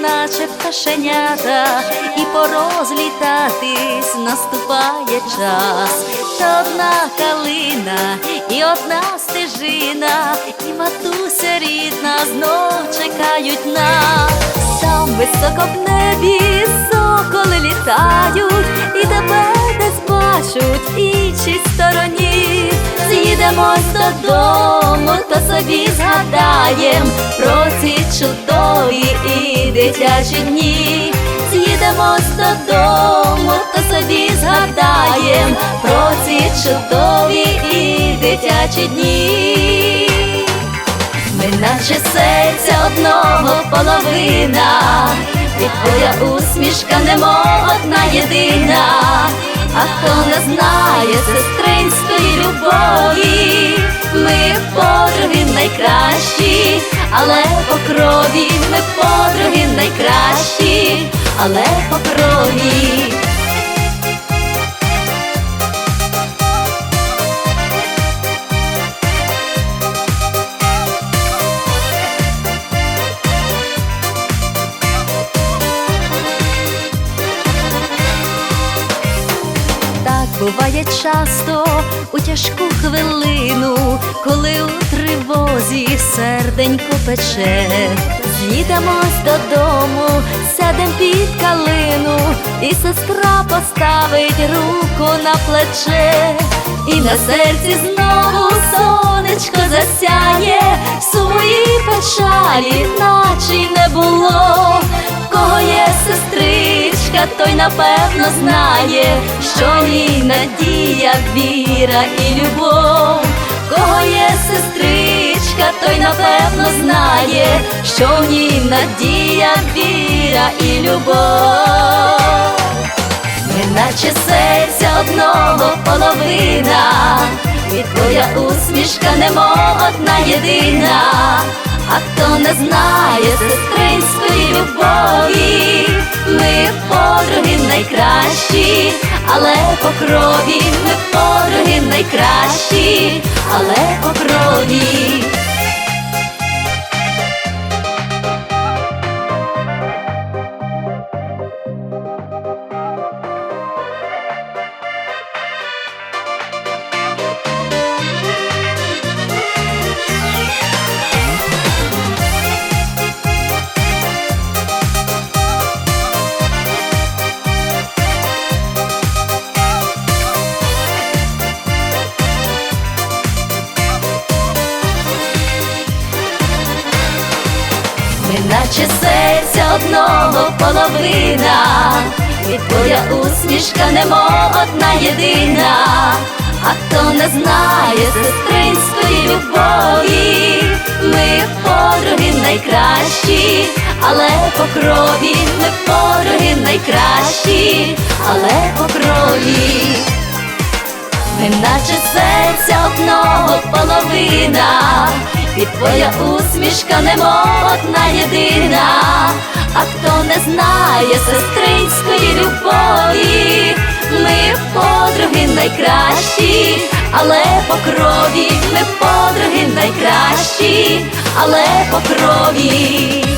наче пташенята, і порозлітатись наступає час. Та одна калина, і одна стежина, і матуся рідна знов чекають нас. Там високо в небі соколи літають, і тебе десь бачуть іншій стороні. З'їдемось додому, то собі згадаєм про ці чудові дитячі дні. З'їдемось додому, то собі згадаєм про ці чудові і дитячі дні. Ми наче серця одного половина, і твоя усмішка немов одна єдина, а хто не знає сестринської любові, ми подруги найкращі, але по крові ми подруги найкращі, але по крові. Буває часто у тяжку хвилину, коли у тривозі серденько пече. З'їдемось додому, сядем під калину, і сестра поставить руку на плече, і на серці знову сонечко засяє, свої печалі, наче й не було. Кого є сестричка, той напевно знає, що ній надія, віра і любов. Кого є сестричка, той напевно знає, що в ній надія, віра і любов. Ми наче серця одного половина, і твоя усмішка немов одна єдина, а хто не знає сестринської любові, ми подруги найкращі, але по крові, Ми наче серця одного половина, і твоя усмішка немов одна єдина, а хто не знає сестринської любові, ми подруги найкращі, але по крові, ми подруги найкращі, але по крові. Ми наче серця одного половина, і твоя усмішка немов одна єдина, а хто не знає сестринської любові, ми подруги найкращі, але по крові, ми подруги найкращі, але по крові.